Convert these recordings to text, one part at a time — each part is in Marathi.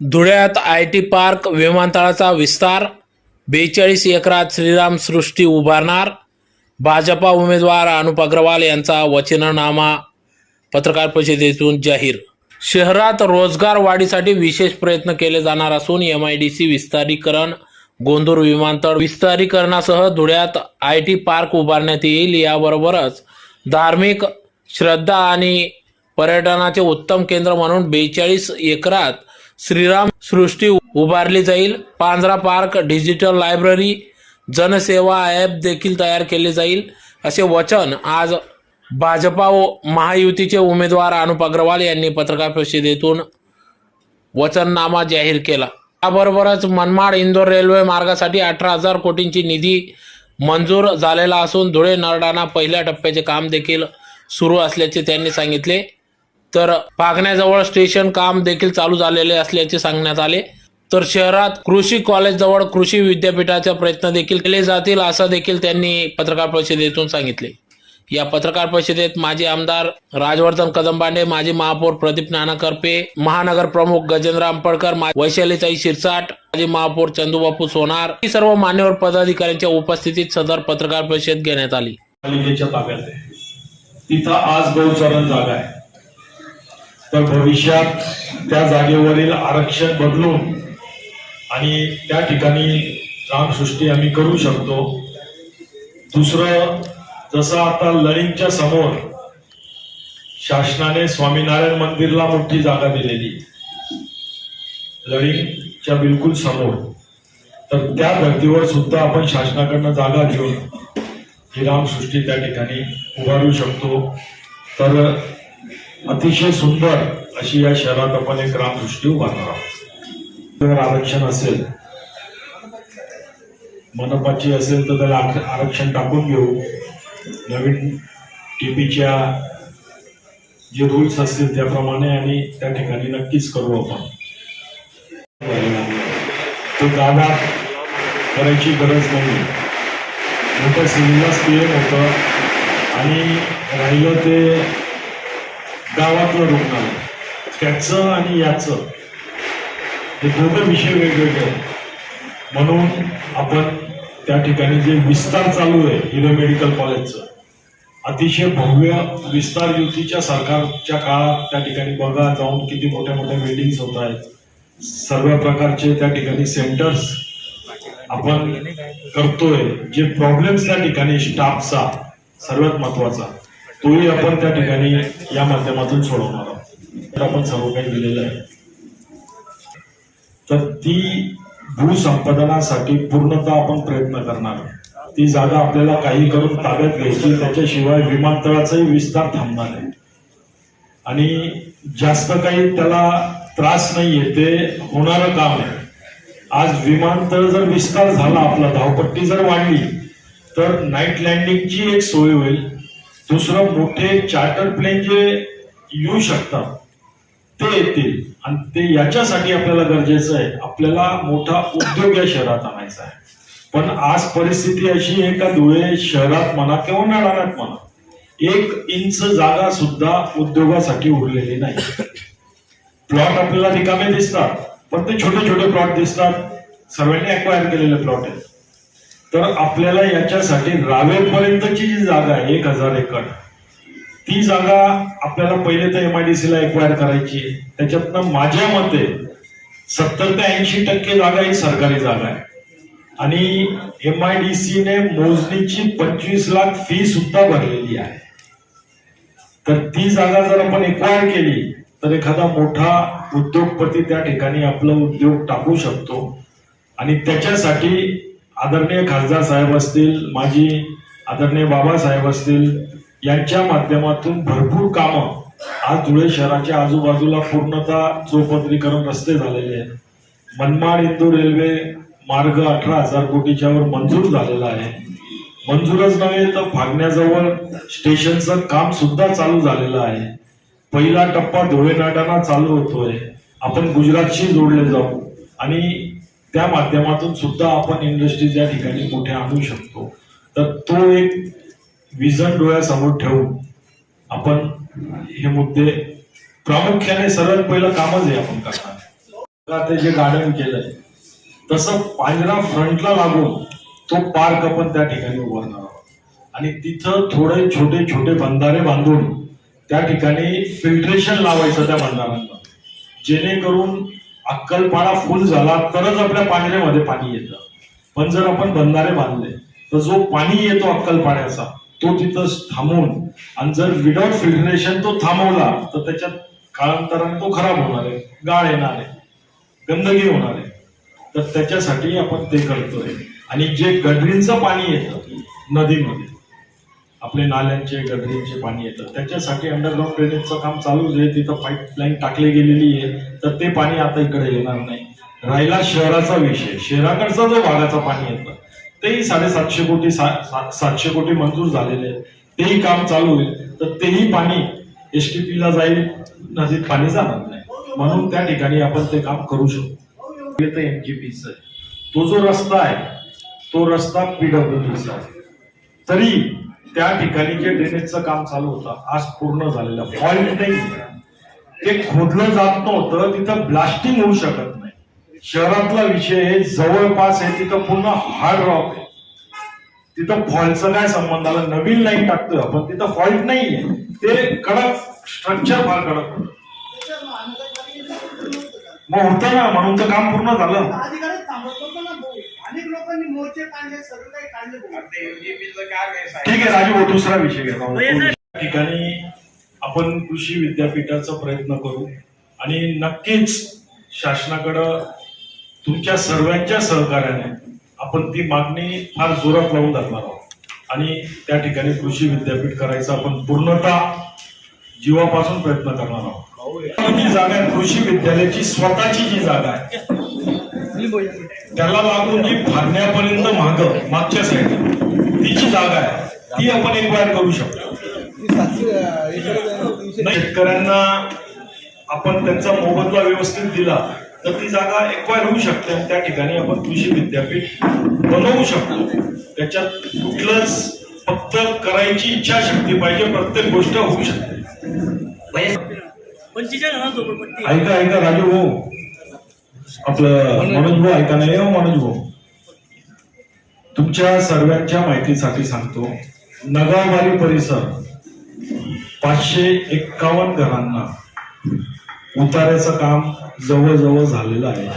धुळ्यात आय टी पार्क विमानतळाचा विस्तार बेचाळीस एकरात श्रीराम सृष्टी उभारणार भाजपा उमेदवार अनुप अग्रवाल यांचा वचननामा पत्रकार परिषदेतून जाहीर. शहरात रोजगार वाढीसाठी विशेष प्रयत्न केले जाणार असून एम आय डी सी विस्तारीकरण गोंदूर विमानतळ विस्तारीकरणासह धुळ्यात आय टी पार्क उभारण्यात येईल याबरोबरच धार्मिक श्रद्धा आणि पर्यटनाचे उत्तम केंद्र म्हणून बेचाळीस एकरात श्रीराम सृष्टी उभारली जाईल. पांजरा पार्क डिजिटल लायब्ररी जनसेवा ॲप देखील तयार केले जाईल. असे वचन आज भाजपा व महायुतीचे उमेदवार अनुप अग्रवाल यांनी पत्रकार परिषदेतून वचननामा जाहीर केला. याबरोबरच मनमाड इंदोर रेल्वे मार्गासाठी अठरा हजार कोटींची निधी मंजूर झालेला असून धुळे नरडाणा पहिल्या टप्प्याचे काम देखील सुरू असल्याचे त्यांनी सांगितले. तर पागण्याजवळ स्टेशन काम देखील चालू झालेले असल्याचे सांगण्यात आले. तर शहरात कृषी कॉलेजजवळ कृषी विद्यापीठाचे प्रयत्न देखील केले जातील असं देखील त्यांनी पत्रकार परिषदेतून सांगितले. या पत्रकार परिषदेत माजी आमदार राजवर्धन कदमबांडे माजी महापौर प्रदीप नाना करपे महानगर प्रमुख गजेंद्र आंबडकर वैशालीताई शिरसाट माजी महापौर चंदूबापू सोनार ही सर्व मान्यवर पदाधिकाऱ्यांच्या उपस्थितीत सदर पत्रकार परिषद घेण्यात आली. पालिकेच्या ताब्यात आहे. तिथं आज गौचरण जागा आहे. तर भविष्यात त्या जागेवरील आरक्षण बदलून आणि त्या ठिकाणी रामसृष्टी आम्ही करू शकतो. दुसरं जसं आता लळिंगच्या समोर शासनाने स्वामीनारायण मंदिरला मोठी जागा दिलेली. लळिंगच्या बिलकुल समोर. तर त्या धर्तीवर सुद्धा आपण शासनाकडनं जागा घेऊन ही रामसृष्टी त्या ठिकाणी उभारू शकतो. तर अतिशय सुंदर अशी या शहरात आपण एक रामसृष्टी उभारणार आहोत. जर आरक्षण असेल मनपाची असेल तर त्याला आरक्षण टाकून घेऊ. नवीन टीपीच्या जे रूल्स असतील त्याप्रमाणे आणि त्या ठिकाणी नक्कीच करू आपण. तो दादा करायची गरज नाही. मोठं सिव्हिलच पीएम होतं आणि राहिलं ते गावातलं रुग्णालय. त्याचं आणि याचं. हे दोघं विषय वेगवेगळे आहेत. म्हणून आपण त्या ठिकाणी जे विस्तार चालू आहे हिरो मेडिकल कॉलेजचं अतिशय भव्य विस्तार युतीच्या सरकारच्या काळात त्या ठिकाणी बघा जाऊन किती मोठ्या मोठ्या बिल्डिंग्स होत आहेत. सर्व प्रकारचे त्या ठिकाणी सेंटर्स आपण करतोय. जे प्रॉब्लेम्स त्या ठिकाणी स्टाफचा सर्वात महत्त्वाचा. तोही आपण त्या ठिकाणी या माध्यमातून सोडवणार आहोत तर आपण सर्व काही दिलेलं आहे. तर ती भूसंपादनासाठी पूर्णतः आपण प्रयत्न करणार ती जागा आपल्याला काही करून ताब्यात घ्यायची त्याच्याशिवाय विमानतळाचाही विस्तार थांबणार आहे आणि जास्त काही त्याला त्रास नाहीये ते होणारं काम आहे. आज विमानतळ जर विस्तार झाला आपला धावपट्टी जर वाढली तर नाईट लँडिंगची एक सोय होईल. दुसरं मोठे चार्टर प्लेन जे येऊ शकतात ते येतील. आणि ते याच्यासाठी आपल्याला गरजेचं आहे. आपल्याला मोठा उद्योग या शहरात आणायचा आहे. पण आज परिस्थिती अशी आहे का धुळे शहरात म्हणा किंवा नळाण्यात म्हणा एक इंच जागा सुद्धा उद्योगासाठी उरलेली नाही. प्लॉट आपल्याला रिकामे दिसतात पण ते छोटे छोटे प्लॉट दिसतात. सर्वांनी अक्वायर केलेले प्लॉट आहेत. तर आपल्याला याच्यासाठी रावेरपर्यंतची जी जागा आहे एक हजार एकर ती जागा आपल्याला पहिले तर एमआयडीसीला एक्वायर करायची आहे. त्याच्यातनं माझ्या मते सत्तर ते ऐंशी टक्के जागा ही सरकारी जागा आहे. आणि एमआयडीसी ने मोजणीची पंचवीस लाख फी सुद्धा भरलेली आहे. तर ती जागा जर आपण एक्वायर केली तर एखादा मोठा उद्योगपती त्या ठिकाणी आपला उद्योग टाकू शकतो. आणि त्याच्यासाठी आदरणीय खासदार साहेब असतील माजी आदरणीय बाबासाहेब असतील यांच्या माध्यमातून भरपूर कामं आज धुळे शहराच्या आजूबाजूला पूर्णतः चौपदरीकरण रस्ते झालेले आहेत. मनमाड इंदूर रेल्वे मार्ग अठरा हजार कोटीच्या वर मंजूर झालेला आहे. मंजूरच नव्हे तर फागण्याजवळ स्टेशनचं काम सुद्धा चालू झालेलं आहे. पहिला टप्पा धुळे नाटाना चालू होतोय. आपण गुजरातशी जोडले जाऊ. आणि त्या माध्यमातून सुद्धा आपण इंडस्ट्रीज या ठिकाणी मोठ्या आणू शकतो तर तो एक विजन डोळ्यासमोर ठेवून आपण हे मुद्दे प्रामुख्याने सर्वात पहिलं कामच आहे आपण करणार. ते जे गार्डन केलंय तसं पांजरा फ्रंटला लागून तो पार्क आपण त्या ठिकाणी उभारणार आहोत. आणि तिथं थोडे छोटे छोटे बंधारे बांधून त्या ठिकाणी फिल्ट्रेशन लावायचं त्या बंधारांना जेणेकरून अक्कलपाडा फुल झाला तरच आपल्या पांढऱ्यामध्ये पाणी येतं. पण जर आपण बंधारे बांधले तर जो पाणी येतो अक्कलपाड्याचा तो तिथं थांबून आणि जर विदाउट फिल्टरेशन तो थांबवला तर त्याच्यात काळांतराने तो खराब होणार आहे गाळ येणार आहे गंदगी होणार आहे. तर त्याच्यासाठी आपण ते करतोय. आणि जे गडरींचं पाणी येतं नदीमध्ये आपले नाल्यांचे गदरींचे पाणी येतं. त्याच्यासाठी अंडरग्राऊंड ड्रेनेजचं काम चालूच आहे तिथं पाईपलाईन टाकली गेलेली आहे तर ते पाणी आता इकडे येणार नाही. राहिला शहराचा विषय शहराकडचा जो भागाचं पाणी येतं तेही साडेसातशे कोटी सातशे कोटी मंजूर झालेले आहे तेही काम चालू होईल तर तेही पाणी एस टी पीला जाईल नदीत पाणी जाणार नाही. म्हणून त्या ठिकाणी आपण ते काम करू शकतो. येतं एनजीपीचं तो जो रस्ता आहे तो रस्ता पीडब्ल्यूडीचा आहे. तरी त्या ठिकाणी जे ड्रेनेजचं काम चालू होतं आज पूर्ण झालेलं. फॉल्ट नाही. ते खोदलं जात नव्हतं तिथं ब्लास्टिंग होऊ शकत नाही. शहरातला विषय जवळपास आहे तिथं पूर्ण हार्ड रॉक आहे. तिथं फॉल्टचं काय संबंध? आला नवीन लाईन टाकतोय आपण तिथं फॉल्ट नाहीये ते कडक स्ट्रक्चर फार कडक मग होतं ना म्हणून तर काम पूर्ण झालं. ठीक आहे राजू दुसरा विषय घ्या भाऊ. या ठिकाणी आपण कृषी विद्यापीठाचा प्रयत्न करू आणि नक्कीच शासनाकडं तुमच्या सर्वांच्या सहकार्याने आपण ती मागणी फार जोरात लावून धरणार आहोत. आणि त्या ठिकाणी कृषी विद्यापीठ करायचं आपण पूर्णतः जीवापासून प्रयत्न करणार आहोत. जी जागा कृषी विद्यालयाची स्वतःची जी जागा आहे त्याला लागून जी फाडण्यापर्यंत माग मागच्या साईड ती जी जागा आहे. ती आपण एक्वायर करू शकतो. नाही, शेतकऱ्यांना आपण त्यांचा मोबदला व्यवस्थित दिला तर ती जागा एक्वायर होऊ शकते. आणि त्या ठिकाणी आपण कृषी विद्यापीठ बनवू शकतो. त्याच्यात कुठलंच फक्त करायची इच्छाशक्ती पाहिजे प्रत्येक गोष्ट होऊ शकते. ऐका ऐका राजू भाऊ. आपलं मनोज भाऊ ऐका नाही मनोज भाऊ. तुमच्या सर्वांच्या माहितीसाठी सांगतो नगावारी परिसर पाचशे एक्कावन्न घरांना उतारायचं काम जवळजवळ झालेलं आहे.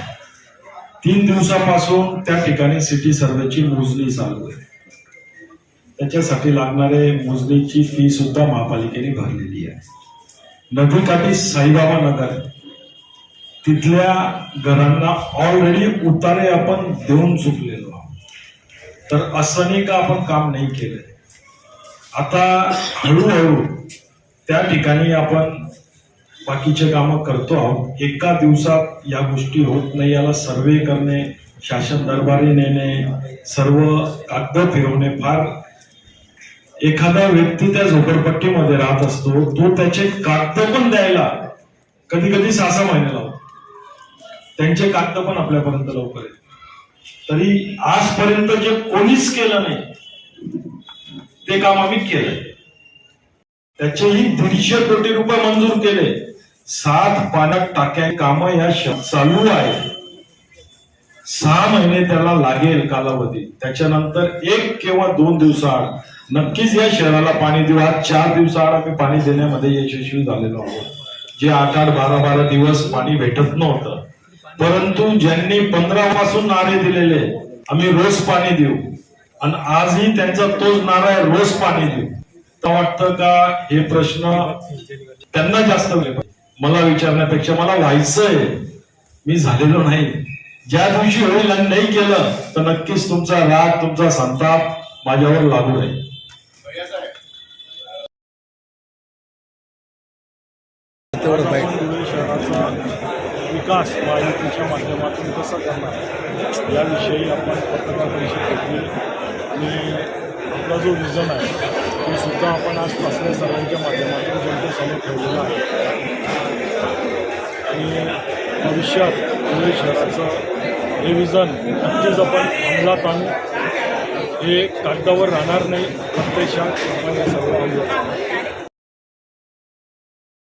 तीन दिवसापासून त्या ठिकाणी सिटी सर्वेची मोजणी चालू आहे. त्याच्यासाठी लागणारे मोजणीची फी सुद्धा महापालिकेने भरलेली आहे. नदीकाठी साईबाबा नगर आहे. तिथल्या घरांना ऑलरेडी उतारे आपण देऊन चुकलेलो आहोत. तर असं नाही का आपण काम नाही केलं आता हळूहळू त्या ठिकाणी आपण बाकीचे कामं करतो आहोत. एका दिवसात या गोष्टी होत नाही याला सर्वे करणे शासन दरबारी नेणे सर्व कागद फिरवणे फार एखादा व्यक्ती त्या झोपडपट्टीमध्ये राहत असतो तो त्याचे कागद पण द्यायला कधी कधी सहा सहा महिने लावतो. त्यांचे कागद पण आपल्यापर्यंत लवकर येत तरी आजपर्यंत जे कोणीच केलं नाही ते काम आम्ही केलंय. त्याचेही दीडशे कोटी रुपये मंजूर केले. सात पाण्यात टाक्या काम या चालू आहे सहा महिने त्याला लागेल कालावधी. त्याच्यानंतर एक किंवा दोन दिवसाआड नक्कीच या शहराला पाणी देऊ. आज चार दिवसाआड आम्ही पाणी देण्यामध्ये यशस्वी झालेलो आहोत. जे आठ आठ बारा बारा दिवस पाणी भेटत नव्हतं. परंतु ज्यांनी पंधरा पासून नारे दिलेले आम्ही रोज पाणी देऊ. आणि आजही त्यांचा तोच नारा आहे रोज पाणी देऊ. तर वाटतं का हे प्रश्न त्यांना जास्त मला विचारण्यापेक्षा मला व्हायचंय मी झालेलो नाही. ज्या दिवशी होईल आणि नाही केलं तर नक्कीच तुमचा राग तुमचा संताप माझ्यावर लागू राहील. विकास महायुतीच्या माध्यमातून कसं करणार. याविषयी आपण पत्रकार परिषद घेतली आणि आपला जो विजन आहे तो सुद्धा आपण आज आपल्या सर्वांच्या माध्यमातून जनतेसमोर ठेवलेला आहे. आणि भविष्यात धुळे शहराचं हे विजन नक्कीच आपण अंमलात आणू. हे कागदावर राहणार नाही प्रत्यक्षात आपण हे सर्व अंमलात